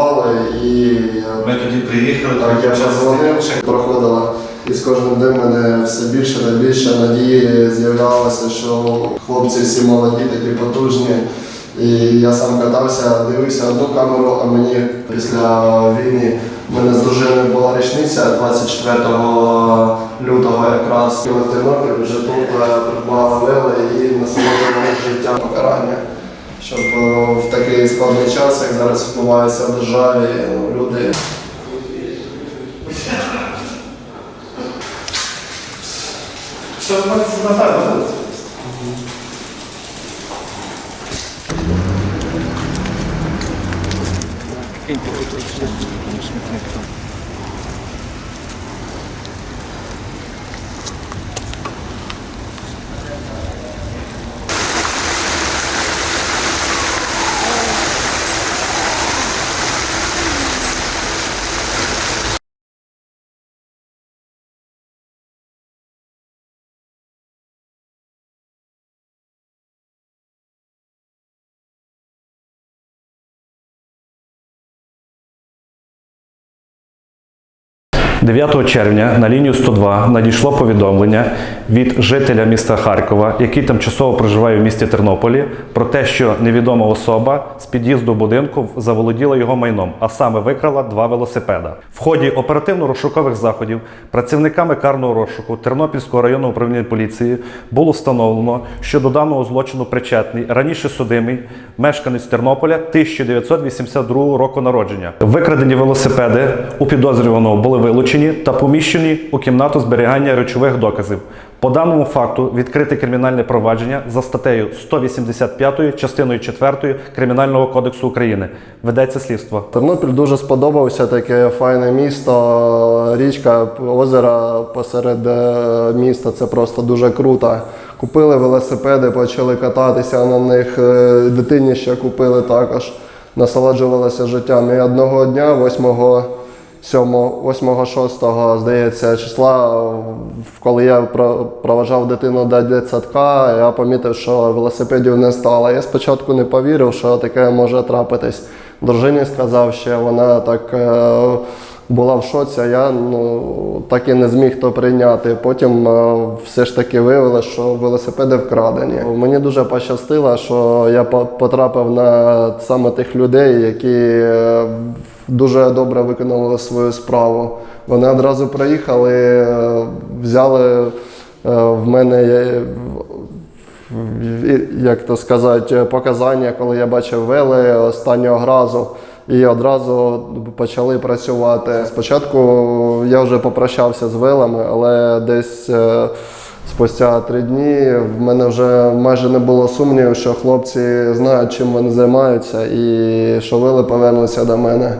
назвали і Ми тоді приїхали, так, я позвонив, проходила. І з кожним днем мене все більше та більше надії з'являлося, що хлопці всі молоді, такі потужні. І я сам катався, дивився одну камеру, а мені після війни в мене з дружиною була річниця 24 лютого якраз і в Тернопіль вже тут е, придбала вели і насолоджували життя покарання. Щоб е, в такий складний час, як зараз відбувається в державі, люди Це в нас Наталя. – 9 червня на лінію 102 надійшло повідомлення від жителя міста Харкова, який тимчасово проживає в місті Тернополі, про те, що невідома особа з під'їзду будинку заволоділа його майном, а саме викрала два велосипеда. В ході оперативно-розшукових заходів працівниками карного розшуку Тернопільського районного управління поліції було встановлено, що до даного злочину причетний раніше судимий мешканець Тернополя 1982 року народження. Викрадені велосипеди у підозрюваного були вилучені та поміщені у кімнату зберігання речових доказів. По даному факту відкрите кримінальне провадження за статтею 185 частиною 4 Кримінального кодексу України. Ведеться слідство. Тернопіль дуже сподобався, таке файне місто, річка, озеро посеред е, міста. Це просто дуже круто. Купили велосипеди, почали кататися на них. е, Дитині ще купили також. Насолоджувалися життям. І одного дня, 8 7, 8, 6, здається, числа, коли я про- проважав дитину до дитсадка, я помітив, що велосипедів не стало. Я спочатку не повірив, що таке може трапитись. Дружині сказав, що вона так е, була в шоці, а я ну, так і не зміг то прийняти. Потім е, все ж таки виявилося, що велосипеди вкрадені. Мені дуже пощастило, що я потрапив на саме тих людей, які е, дуже добре виконували свою справу. Вони одразу приїхали, е, взяли в мене. як то сказати, показання, коли я бачив вели останнього разу. І одразу почали працювати. Спочатку я вже попрощався з вилами, але десь е, спустя три дні в мене вже майже не було сумнівів, що хлопці знають, чим вони займаються, і що вили повернуться до мене.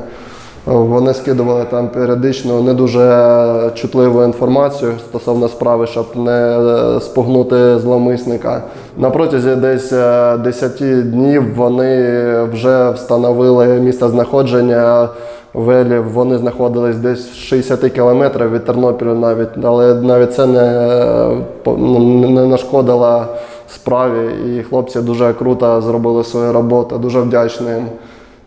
Вони скидували там періодично не дуже чутливу інформацію стосовно справи, щоб не е, спугнути зловмисника. На протязі десь е, 10 днів вони вже встановили місце знаходження велів. Вони знаходились десь в 60 кілометрів від Тернопіля навіть, але навіть це не, е, ну, не нашкодило справі. І хлопці дуже круто зробили свою роботу. Дуже вдячний їм.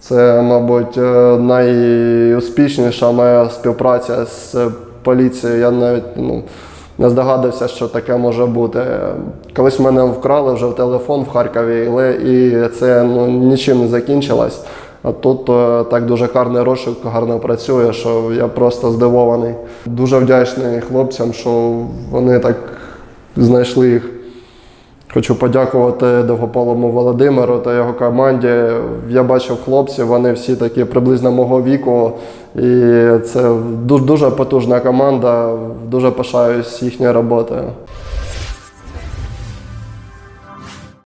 Це, мабуть, е, найуспішніша моя співпраця з поліцією. Я навіть ну, не здогадався, що таке може бути. Колись мене вкрали вже в телефон в Харкові, але і це ну, нічим не закінчилось. А тут е, так дуже гарний розшук, гарно працює, що я просто здивований. Дуже вдячний хлопцям, що вони так знайшли їх. Хочу подякувати Довгополому Володимиру та його команді. Я бачив хлопців, вони всі такі приблизно мого віку. І це дуже, потужна команда. Дуже пишаюсь їхньою роботою.